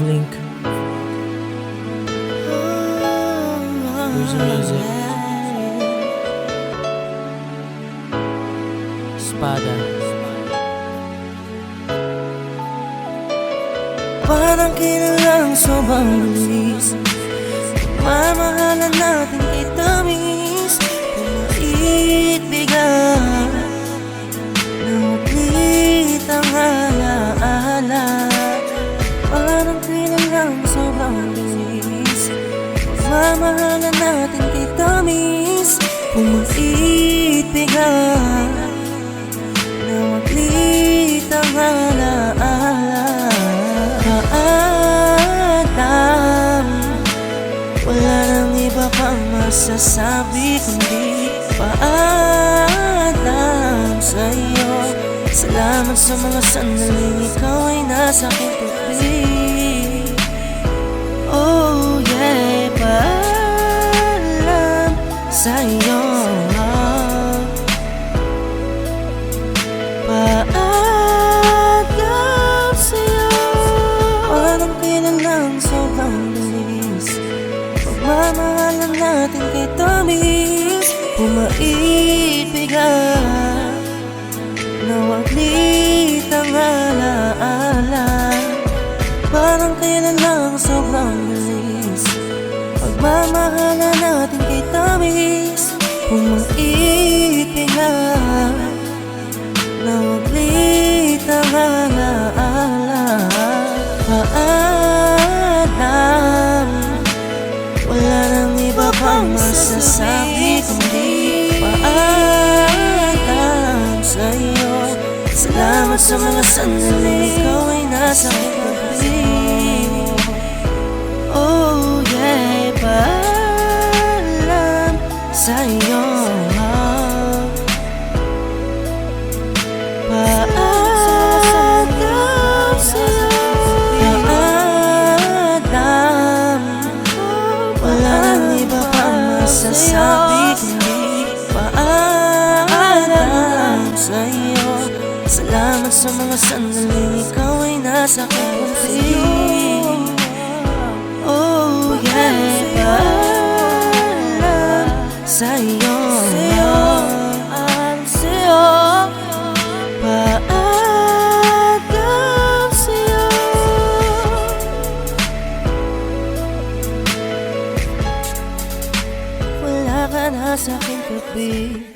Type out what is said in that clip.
Link. Who's music? Espada. Parang kinalang sobrang bilis sobrang bilis Mamahalan natin kay tamis Pumait bigat Nawaglit ang alaala Paalam Wala nang iba pang masasabi Kundi paalam sa'yo. Salamat sa mga sandaling ikaw ay nasa aking tubig Oh yeah, paalam sa'yo Paalam sa'yo Parang kailan lang sobrang bilis Pagmamahalan natin kay tamis Pumait bigat Nawaglit ang alaala Lang sobrang bilis Pagmamahalan natin kay tamis Pumait bigat Nawaglit ang alaala Paalam Wala nang iba pang masasabi Kundi paalam sa'yo. Salamat sa mga sandali Ikaw ay nasa pag-ibig Oh yeah, paalam sa'yo Paalam sa'yo Paalam Wala nang iba pang masasabi paalam sa'yo. Salamat sa mga sandaling ikaw ay nasa aking na sa aking tabi